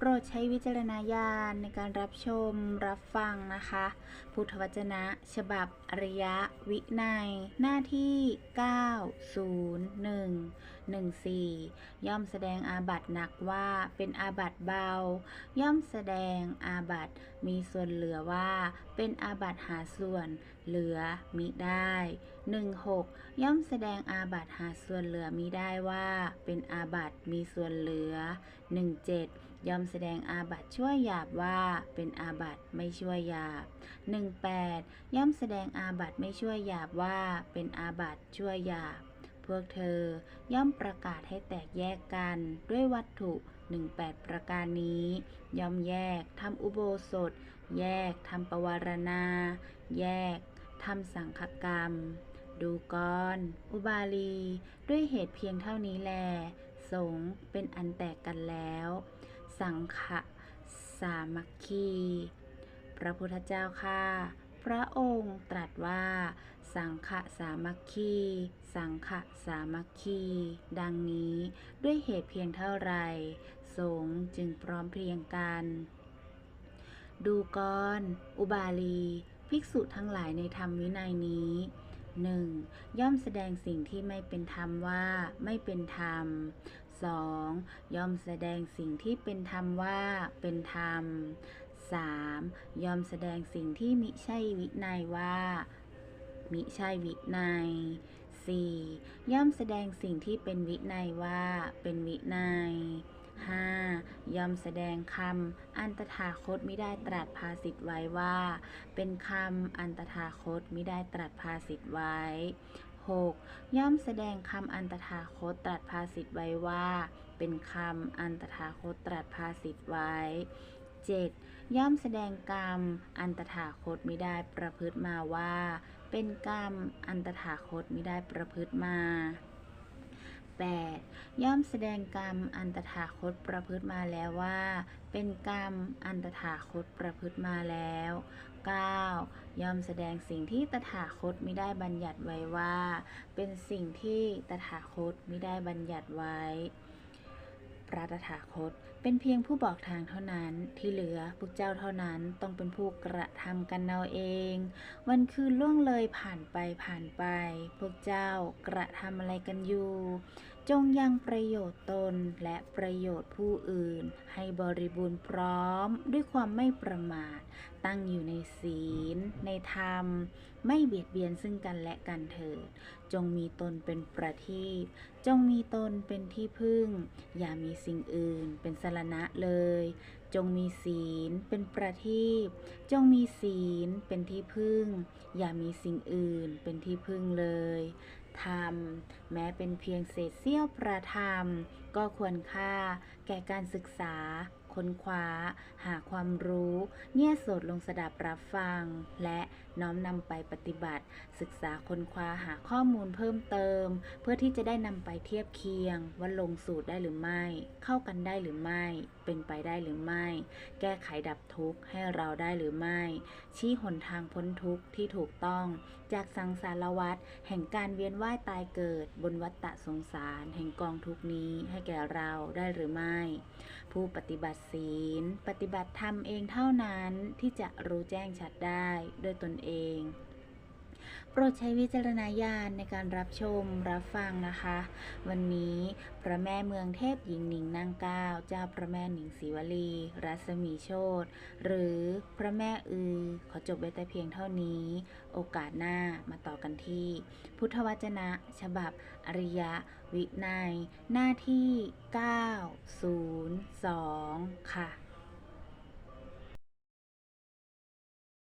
โปรดใช้วิจารณญาณในการรับชมรับฟังนะคะ พุทธวจนะ ฉบับอริยวินัย หน้าที่ 901 14 ย่อมแสดงอาบัตหนักว่าเป็นอาบัตเบา ย่อมแสดงอาบัตมีส่วนเหลือว่าเป็นอาบัตหาส่วนเหลือมิได้ 16 ย่อมแสดงอาบัตหาส่วนเหลือมิได้ว่าเป็นอาบัตมีส่วนเหลือ 17 ย่อมแสดงอาบัตชั่วหยาบว่าเป็นอาบัตไม่ชั่วหยาบ 18 ย่อมแสดงอาบัตไม่ชั่วหยาบว่าเป็นอาบัตชั่วหยาบ พวกเธอย่อมประกาศให้แตกแยกกันด้วยวัตถุ18 ประการนี้ ย่อมแยกทำอุโบสถ แยกทำปวารณา แยกทำสังฆกรรม ดูกรอุบาลี ด้วยเหตุเพียงเท่านี้แล สงเป็นอันแตกกันแล้ว สังฆะสามัคคี พระพุทธเจ้าค่ะ พระองค์ตรัสว่า สังฆะสามัคคี สังฆะสามัคคี ดังนี้ด้วยเหตุเพียงเท่าไร สงฆ์จึงพร้อมเพรียงกัน ดูกรอุบาลี ภิกษุทั้งหลายในธรรมวินัยนี้หนึ่งย่อมแสดงสิ่งที่ไม่เป็นธรรมว่าไม่เป็นธรรม 2. ย่อมแสดงสิ่งที่เป็นธรรมว่าเป็นธรรม 3. ย่อมแสดงสิ่งที่มิใช่วินัยว่า มิใช่วินัย 4. ย่อมแสดงสิ่งที่เป็นวินัยว่าเป็นวินัย 5. ย่อมแสดงคำอันตถาคตไมิได้ตรัสภาสิทธไว้ว่า เป็นคำอันตถาคตไมิได้ตรัสภาสิทธไว้ 6. ย่อมแสดงคำอันตถาคตตรัสภาสิทธไว้ว่า เป็นคำอันตถาคตตรัสภาสิทธไว้ 7. ย่อมแสดงกรรมอันตถาคตมิได้ประพฤติมาว่า เป็นกรรมอันตถาคตมิได้ประพฤติมา 8. ย่อมแสดงกรรมอันตถาคตประพฤติมาแล้วว่า เป็นกรรมอันตถาคตประพฤติมาแล้ว 9. ย่อมแสดงสิ่งที่ตถาคตไม่ได้บัญญัติไว้ว่า เป็นสิ่งที่ตถาคตไม่ได้บัญญัติไว้ พระตถาคต เป็นเพียงผู้บอกทางเท่านั้นที่เหลือพวกเจ้าเท่านั้นต้องเป็นผู้กระทำกันเอาเอง วันคืนล่วงเลยผ่านไปผ่านไป พวกเจ้ากระทำอะไรกันอยู่ จงยังประโยชน์ตนและประโยชน์ผู้อื่น ให้บริบูรณ์พร้อมด้วยความไม่ประมาท ตั้งอยู่ในศีล ในธรรม ไม่เบียดเบียนซึ่งกันและกันเถิด จงมีตนเป็นประทีปจงมีตนเป็นที่พึ่ง อย่ามีสิ่งอื่นเป็นสรณะเลย จงมีศีลเป็นประทีปจงมีศีลเป็นที่พึ่ง อย่ามีสิ่งอื่นเป็นที่พึ่งเลยธรรมแม้เป็นเพียงเศษเสี้ยวประธรรม ก็ควรค่าแก่การศึกษา ค้นคว้า หาความรู้เนี่ยสดลงสดับรับฟัง และน้อมนำไปปฏิบัติ ศึกษาค้นคว้าหาข้อมูลเพิ่มเติม เพื่อที่จะได้นำไปเทียบเคียง ว่าลงสูตรได้หรือไม่ เข้ากันได้หรือไม่ เป็นไปได้หรือไม่ แก้ไขดับทุกข์ให้เราได้หรือไม่ ชี้หนทางพ้นทุกข์ที่ถูกต้อง จากสังสารวัฏแห่งการเวียนว่ายตายเกิด บนวัฏฏะสงสารแห่งกองทุกข์นี้ให้แก่เราได้หรือไม่ ผู้ปฏิบัติศีล ปฏิบัติธรรมเองเท่านั้นที่จะรู้แจ้งชัดได้ด้วยตนเอง รดใช้วิจารณญาณในการรับชมรับฟังนะคะ วันนี้พระแม่เมืองเทพหญิงหนิงนางก้าวเจ้าพระแม่หนิงศรีวลี รัศมีโชตหรือพระแม่อือ ขอจบไว้แต่เพียงเท่านี้ โอกาสหน้ามาต่อกันที่ พุทธวจนะ ฉบับอริยวินัย หน้าที่ 902 ค่ะ